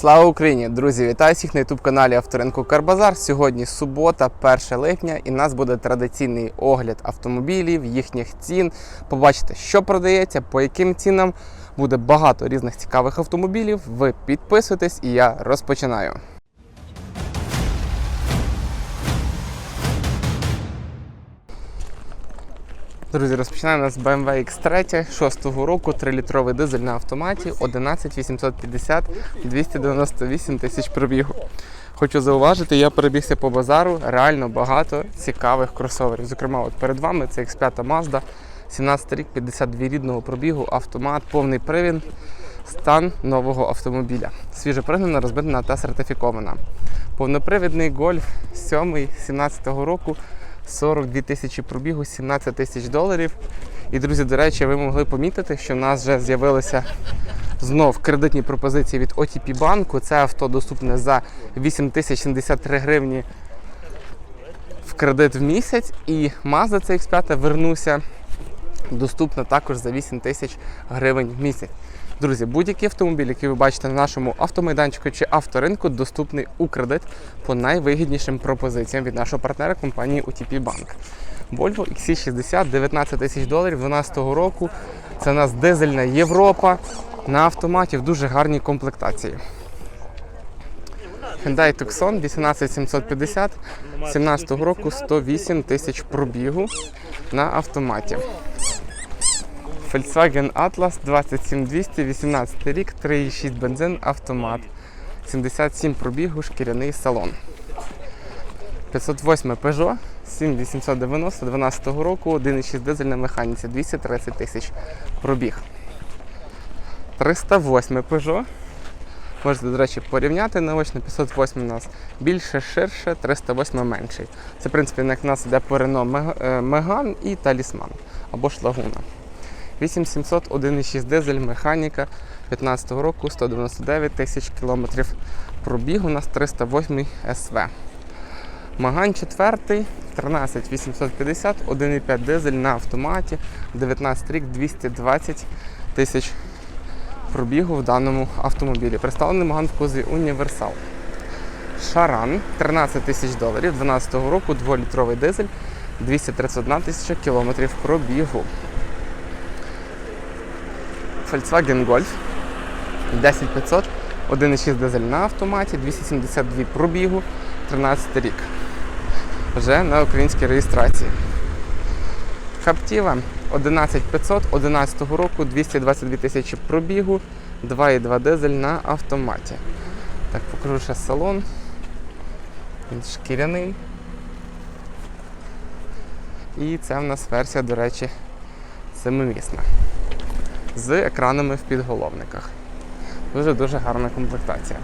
Слава Україні! Друзі, вітаю всіх на ютуб-каналі Авторинку Карбазар. Сьогодні субота, 1 липня, і в нас буде традиційний огляд автомобілів, їхніх цін. Побачите, що продається, по яким цінам. Буде багато різних цікавих автомобілів. Ви підписуйтесь і я розпочинаю. Друзі, розпочинаємо нас BMW X3 6-го року, 3-літровий дизель на автоматі, 11 850, 298 тисяч пробігу. Хочу зауважити, я перебігся по базару, реально багато цікавих кросоверів. Зокрема, от перед вами це X5 Mazda, 17 рік, 52 рідного пробігу, автомат, повний привід, стан нового автомобіля. Свіже пригнана, розбитана та сертифікована. Повнопривідний гольф 7 17-го року. 42 тисячі пробігу, 17 тисяч доларів. І, друзі, до речі, ви могли помітити, що в нас вже з'явилися знов кредитні пропозиції від OTP банку. Це авто доступне за 8073 гривні в кредит в місяць. І Mazda CX5 вернувся доступна також за 8 тисяч гривень в місяць. Друзі, будь-який автомобіль, який ви бачите на нашому автомайданчику чи авторинку, доступний у кредит по найвигіднішим пропозиціям від нашого партнера компанії UTP Bank. Volvo XC60 19 тисяч доларів 12 року. Це у нас дизельна Європа на автоматі в дуже гарній комплектації. Hyundai Tucson 18750 17 року 108 тисяч пробігу на автоматі. Volkswagen Atlas 27200, 18 рік, 3,6 бензин, автомат. 77 пробігу, шкіряний салон. 508 Peugeot 7890 12 року, 1,6 дизель на механіці, 230 тисяч пробіг. 308 Peugeot. Можете, до речі, порівняти наочно 508 у нас більше, ширше, 308 менший. Це, в принципі, як в нас іде по Renault Megane і Talisman або Laguna. 8700 1,6 дизель, механіка 15 року, 199 тисяч кілометрів. Пробіг у нас 308 СВ. Маган 4, 13850, 1,5 дизель на автоматі, 19 рік, 220 тисяч пробігу в даному автомобілі. Представлений Маган в кузові Універсал. Шаран 13 тисяч доларів, 12 року, 2-літровий дизель, 231 тисяча кілометрів пробігу. Volkswagen Golf 10500, 1,6 дизель на автоматі, 272 пробігу, 13 рік. Вже на українській реєстрації. Captiva 11500, 11 року, 222 тисячі пробігу, 2,2 дизель на автоматі. Так, покажу ще салон. Він шкіряний. І це в нас версія, до речі, семимісна з екранами в підголовниках. Дуже-дуже гарна комплектація.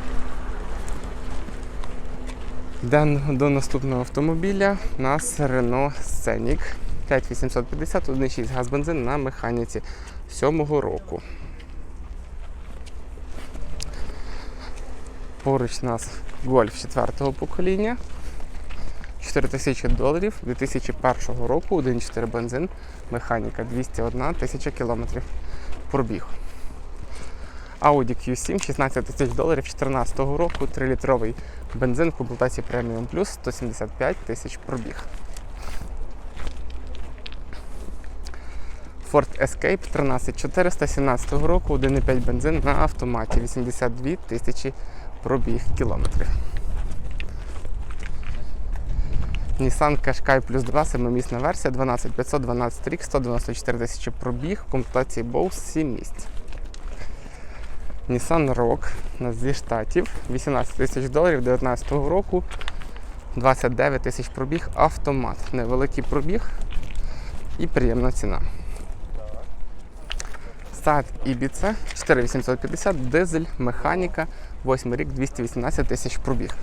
До наступного автомобіля. У нас Renault Scenic 5850, 1,6 газ бензин на механіці 7-го року. Поруч у нас Golf 4-го покоління. 4000 доларів 2001 року, 1,4 бензин, механіка 201 тисяча кілометрів пробіг. Audi Q7 16 тисяч доларів 2014 року, 3-літровий бензин в комплектації Premium Plus 175 тисяч пробіг. Ford Escape 13400 17 року, 1,5 бензин на автоматі, 82 тисячі пробіг кілометрів. Nissan Qashqai Plus 2, семимісна версія, 12500, 12 рік, 194 тисячі пробіг, в комплектації Bose 7 місць. Nissan нас зі штатів, 18 тисяч доларів 2019 року, 29 тисяч пробіг, автомат. Невеликий пробіг і приємна ціна. Seat Ibiza 4850, дизель, механіка, 8 рік, 218 тисяч пробіг.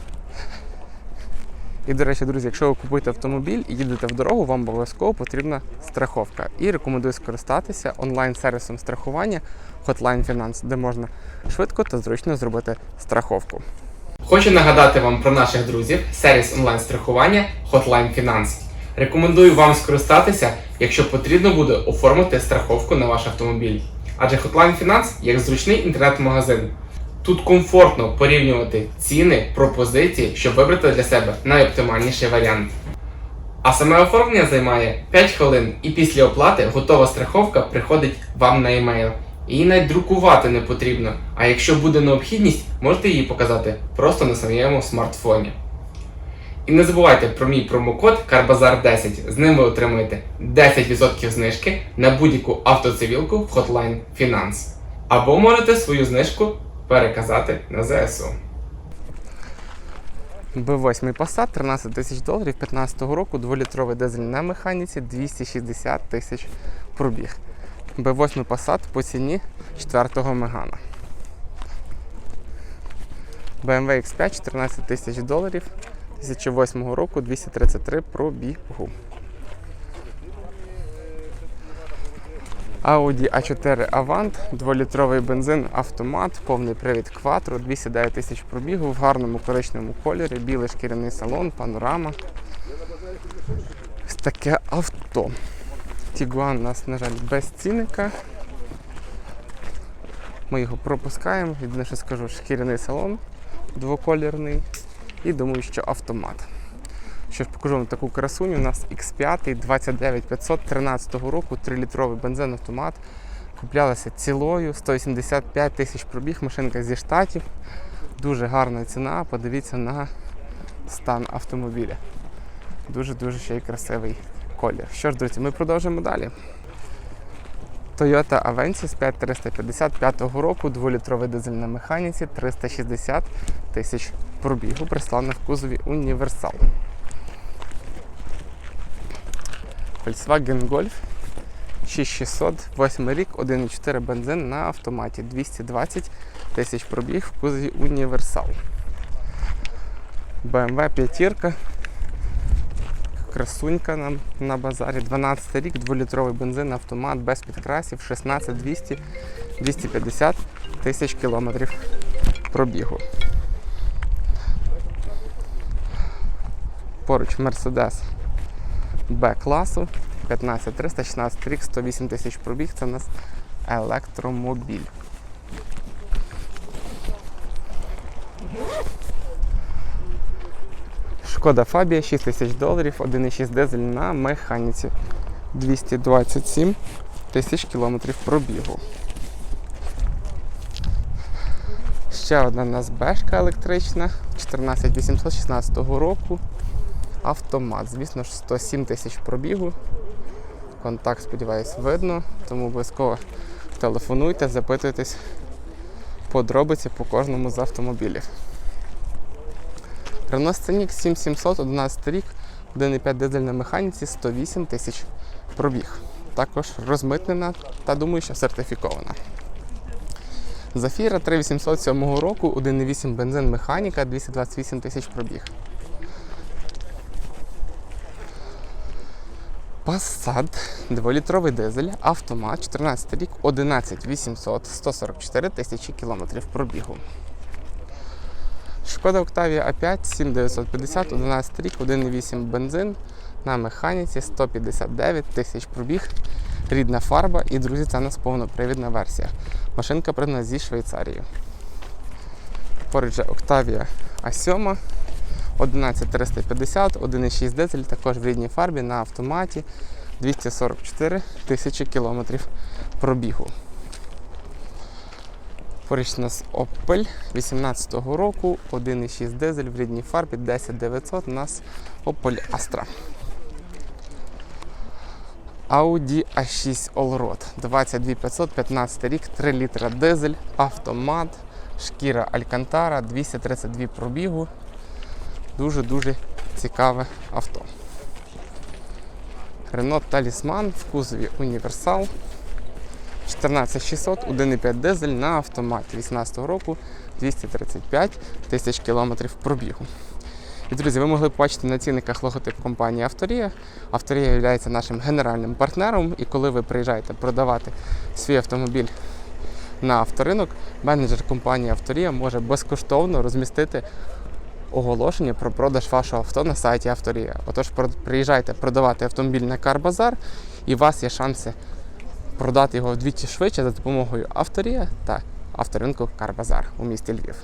І, до речі, друзі, якщо ви купуєте автомобіль і їдете в дорогу, вам обов'язково потрібна страховка. І рекомендую скористатися онлайн-сервісом страхування Hotline Finance, де можна швидко та зручно зробити страховку. Хочу нагадати вам про наших друзів, сервіс онлайн-страхування Hotline Finance. Рекомендую вам скористатися, якщо потрібно буде оформити страховку на ваш автомобіль. Адже Hotline Finance як зручний інтернет-магазин. Тут комфортно порівнювати ціни, пропозиції, щоб вибрати для себе найоптимальніший варіант. А саме оформлення займає 5 хвилин, і після оплати готова страховка приходить вам на емейл. Її навіть друкувати не потрібно, а якщо буде необхідність, можете її показати просто на своєму смартфоні. І не забувайте про мій промокод CARBAZAR10. З ним ви отримаєте 10% знижки на будь-яку автоцивілку в Hotline Finance. Або можете свою знижку переказати на ЗСУ. B8 Passat 13 тисяч доларів 15 року, 2-літровий дизель на механіці 260 тисяч пробіг. B8 Passat по ціні 4-го Мегана. BMW X5 14 тисяч доларів 2008 року 233 пробігу. Audi A4 Avant, 2-літровий бензин, автомат, повний привід Quattro, 209 тисяч пробігу в гарному коричневому кольорі, білий шкіряний салон, панорама. Ось таке авто. Tiguan у нас, на жаль, без цінника. Ми його пропускаємо. Що скажу, шкіряний салон двоколірний. І думаю, що автомат. Що ж покажу вам таку красуню. У нас X5 29500 13 року, 3-літровий бензин автомат. Куплялася цілою, 185 тисяч пробіг, машинка зі штатів. Дуже гарна ціна. Подивіться на стан автомобіля. Дуже-дуже ще й красивий колір. Що ж, друзі, ми продовжимо далі. Toyota Avensis 5355 року, 2-літровий дизель на механіці, 360 тисяч пробігу, прислана в кузові універсал. Volkswagen Golf 6600, 8 рік, 1,4 бензин на автоматі, 220 тисяч пробіг в кузові універсал. BMW 5 красунька нам на базарі. 12 рік, 2-літровий бензин, автомат без підкрасів, 16 200 250 тисяч кілометрів пробігу. Поруч Mercedes Б-класу 15300, 16 рік, 108 тисяч пробіг. Це у нас електромобіль. Шкода Фабія 6 тисяч доларів, 1,6 дизель на механіці. 227 тисяч кілометрів пробігу. Ще одна у нас бешка електрична 14816 року. Автомат. Звісно ж, 107 тисяч пробігу. Контакт, сподіваюсь, видно, тому обов'язково телефонуйте, запитуйтесь подробиці по кожному з автомобілів. Renault Scenic 7700, 11 рік, 1,5 дизель на механіці, 108 тисяч пробіг. Також розмитнена та думаю, що сертифікована. Зафіра 3807 року, 1,8 бензин механіка, 228 тисяч пробіг. Passat 2-літровий дизель, автомат, 14 рік, 11800, 144 тисячі кілометрів пробігу. Шкода Octavia A5 7950, 11 рік, 1,8 бензин на механіці 159 тисяч пробіг, рідна фарба і, друзі, це у нас повнопривідна версія. Машинка придана зі Швейцарії. Поруч же Octavia A7 11350, 1,6 дизель, також в рідній фарбі на автоматі 244 тисячі кілометрів пробігу. Поруч у нас Opel 18-го року, 1,6 дизель в рідній фарбі 10900 у нас Opel Astra. Audi A6 Allroad 22500, 15 рік, 3 літра дизель, автомат, шкіра Алькантара, 232 пробігу. Дуже-дуже цікаве авто. Renault Talisman в кузові Універсал. 14600, 1,5 дизель на автоматі 18 року 235 тисяч кілометрів пробігу. І, друзі, ви могли побачити на цінниках логотип компанії Авторія. Авторія є нашим генеральним партнером, і коли ви приїжджаєте продавати свій автомобіль на авторинок, менеджер компанії Авторія може безкоштовно розмістити оголошення про продаж вашого авто на сайті Авторія. Отож, приїжджайте продавати автомобіль на Карбазар, і у вас є шанси продати його вдвічі швидше за допомогою Авторія та авторинку Карбазар у місті Львів.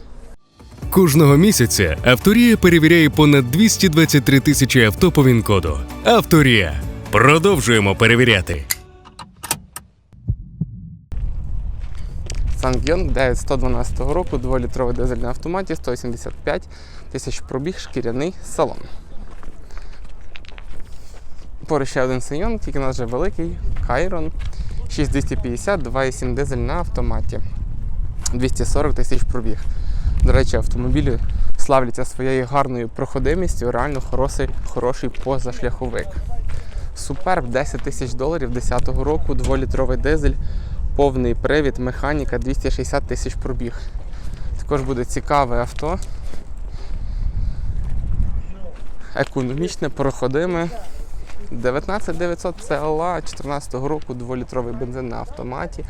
Кожного місяця Авторія перевіряє понад 223 тисячі авто по ВІН-коду. Авторія. Продовжуємо перевіряти. Сангйонг 9112 року, 2-літровий дизель на автоматі, 185 тисяч пробіг, шкіряний салон. Поруч ще один Сангйонг, тільки у нас вже великий, Кайрон, 6250, 2,7 дизель на автоматі, 240 тисяч пробіг. До речі, автомобілі славляться своєю гарною проходимістю, реально хороший, хороший позашляховик. Суперб 10 тисяч доларів 10-го року, 2-літровий дизель, повний привід, механіка 260 тисяч пробіг. Також буде цікаве авто. Економічне, проходиме. 19900 CLA 14 року, 2-літровий бензин на автоматі,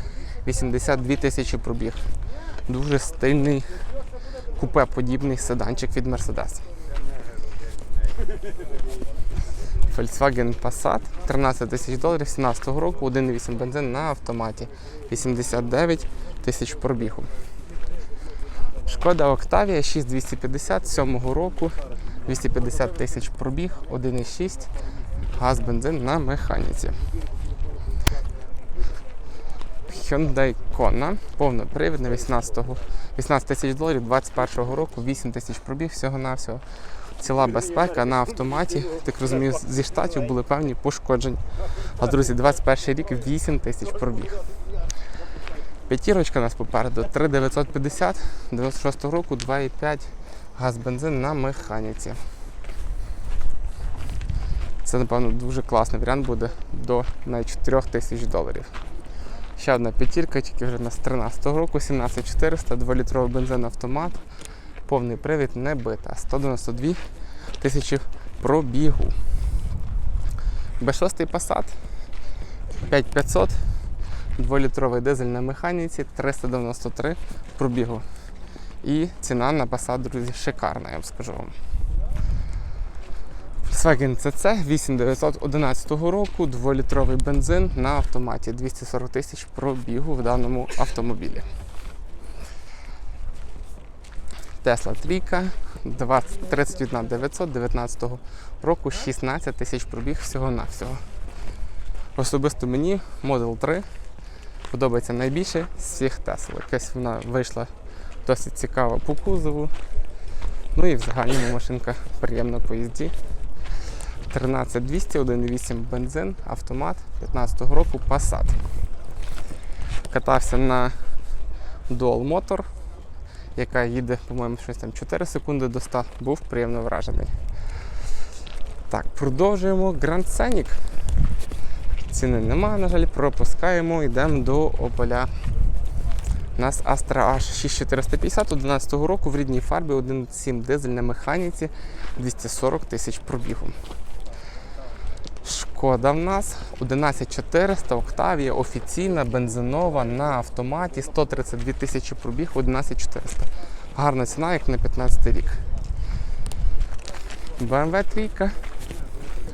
82 тисячі пробіг. Дуже стильний купе подібний седанчик від Mercedes. Volkswagen Passat 13 тисяч доларів 17 року, 1,8 бензин на автоматі, 89 тисяч пробігу. Шкода Octavia 6250 7-го року, 250 тисяч пробіг, 1,6 газ бензин на механіці. Hyundai Kona, повнопривідна 18, 18 тисяч доларів 21 року, 8 тисяч пробіг всього-навсього. Ціла безпека на автоматі. Так розумію, зі штатів були певні пошкодження. А друзі, 21 рік 8 тисяч пробіг. П'ятірочка у нас попереду 3950, 96 року 2,5 газ бензин на механіці. Це, напевно, дуже класний варіант буде до навіть 4 тисяч доларів. Ще одна п'ятірка, тільки вже на з 13 року, 17400, 2-літровий бензин автомат, повний привід не бита, 192 тисячі пробігу. Б6 Passat 5500, 2-літровий дизель на механіці, 393 пробігу. І ціна на Passat, друзі, шикарна, я б скажу вам. Volkswagen CC 8911 року, 2-літровий бензин на автоматі, 240 тисяч пробігу в даному автомобілі. Tesla трійка 31 900 19 року, 16 тисяч пробіг всього-навсього. Особисто мені Model 3 подобається найбільше з всіх Tesla. Якась вона вийшла досить цікава по кузову. Ну і в загальному машинка приємна по їзді. 13200, 1,8 бензин, автомат 15-го року Passat. Катався на Dual Motor, яка їде, по-моєму, щось там 4 секунди до 100. Був приємно вражений. Так, продовжуємо Grand Scenic. Ціни немає, на жаль, пропускаємо, йдемо до Opel. У нас Astra H 6450 11 року в рідній фарбі 1,7 дизель на механіці 240 тисяч пробігу. Шкода в нас 11400 Octavia, офіційна, бензинова на автоматі 132 тисячі пробіг 11400. Гарна ціна, як на 15 рік. BMW 3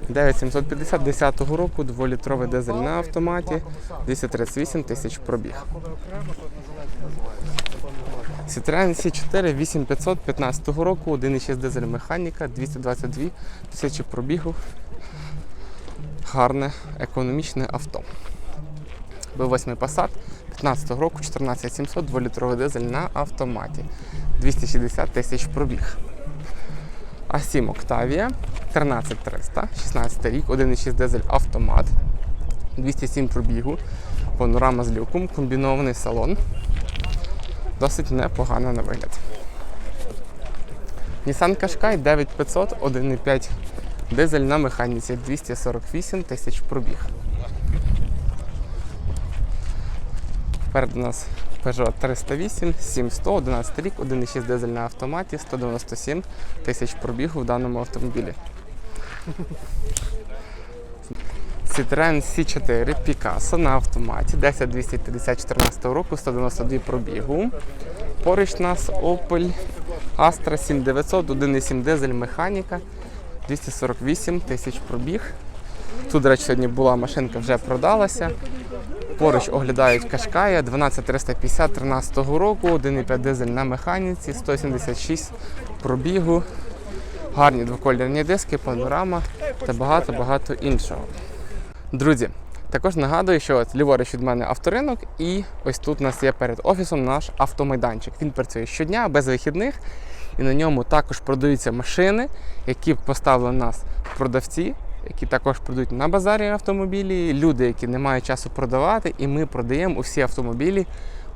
9750 10 року, 2-літровий дизель на автоматі, 238 тисяч пробіг. Citroen C4 8500 15 року, 1,6 дизель механіка, 222 тисячі пробігу. Гарне економічне авто. B8 Passat 15 року, 14700, 2-літровий дизель на автоматі, 260 тисяч пробіг. А7 Octavia 13300, 16 рік, 1,6 дизель автомат, 207 пробігу, панорама з люком, комбінований салон. Досить непогано на вигляд. Nissan Qashqai 9500, 1,5 дизель на механіці, 248 тисяч пробіг. Перед у нас Peugeot 308, 7100, 11 рік, 1,6 дизель на автоматі, 197 тисяч пробігу в даному автомобілі. Citroen C4 Picasso на автоматі 10250 року, 192 пробігу. Поруч нас Opel Astra 7900, 1,7 дизель механіка, 248 тисяч пробіг. Тут, до речі, сьогодні була машинка, вже продалася. Поруч оглядають Кашкая 12350 13 року, 1,5 дизель на механіці, 176 пробігу, гарні двокольорні диски, панорама та багато-багато іншого. Друзі, також нагадую, що от ліворуч від мене авторинок, і ось тут у нас є перед офісом наш автомайданчик. Він працює щодня без вихідних, і на ньому також продаються машини, які поставили нас продавці, які також продають на базарі автомобілі, люди, які не мають часу продавати, і ми продаємо усі автомобілі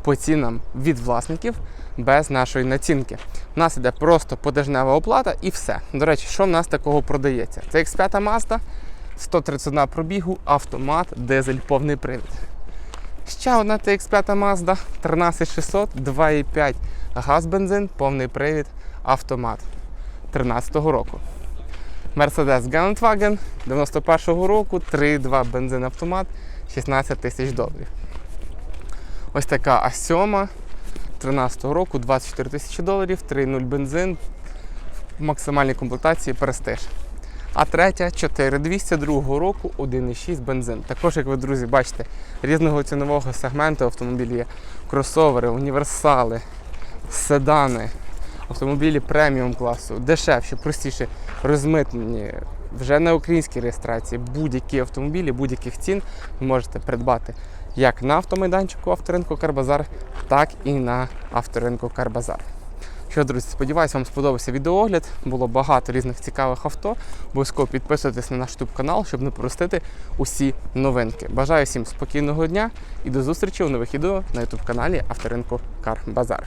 по цінам від власників без нашої націнки. У нас іде просто подажнева оплата і все. До речі, що в нас такого продається? Це X5 Mazda, 131 пробігу, автомат, дизель, повний привід. Ще одна TX5 Mazda 13600, 2,5 газ бензин, повний привід, автомат 13-го року. Mercedes Gelandwagen 91-го року, 3,2 бензин автомат, 16 тисяч доларів. Ось така А7 13-го року, 24 тисячі доларів, 3,0 бензин в максимальній комплектації Prestige. А третя 4202 року 1,6 бензин. Також, як ви, друзі, бачите, різного цінового сегменту автомобілі є кросовери, універсали, седани, автомобілі преміум класу, дешевші, простіші, розмитнені, вже на українській реєстрації. Будь-які автомобілі, будь-яких цін ви можете придбати як на автомайданчику авторинку Карбазар, так і на авторинку Карбазар. Що, друзі, сподіваюся, вам сподобався відеоогляд. Було багато різних цікавих авто. Обов'язково підписуйтесь на наш YouTube канал, щоб не пропустити усі новинки. Бажаю всім спокійного дня і до зустрічі у нових відео на YouTube каналі Авторинку Карбазар.